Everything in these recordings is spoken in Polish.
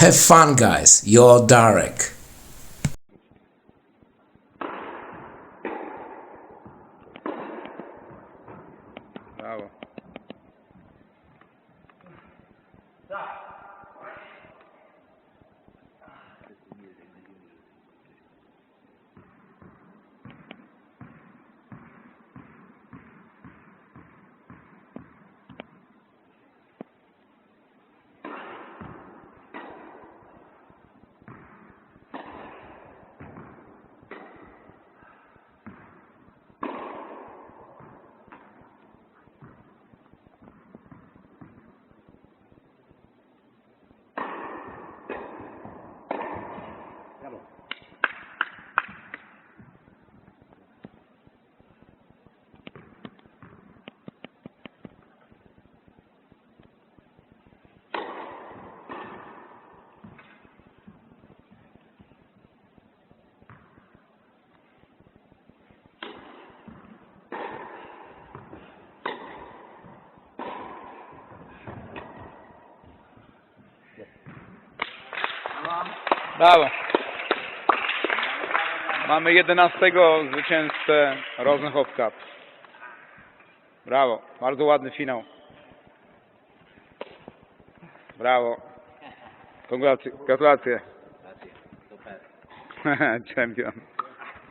Have fun, guys. Your Darek. Bravo. Brawo. Mamy 11 zwycięzcę Rosenhof Cup. Brawo. Bardzo ładny finał. Brawo. Gratulacje. Gratulacje. Champion.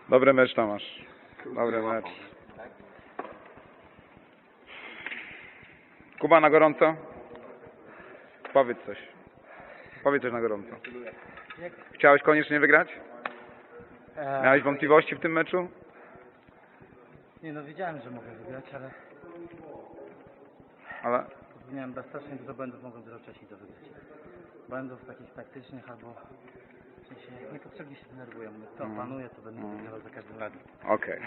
Dobry mecz Tomasz. Dobry mecz. Kuba na gorąco? Powiedz coś. Powiedz coś na gorąco. Chciałeś koniecznie wygrać? E, Miałeś wątpliwości w tym meczu? nie no, wiedziałem, że mogę wygrać, ale Ale popełniałem strasznie dużo błędów, mogłem dużo wcześniej to wygrać. Błędów takich taktycznych albo w sensie niepotrzebnie się denerwuję. Mówię, to Mm. opanuję, to będę wygrywał za każdym razem. okej.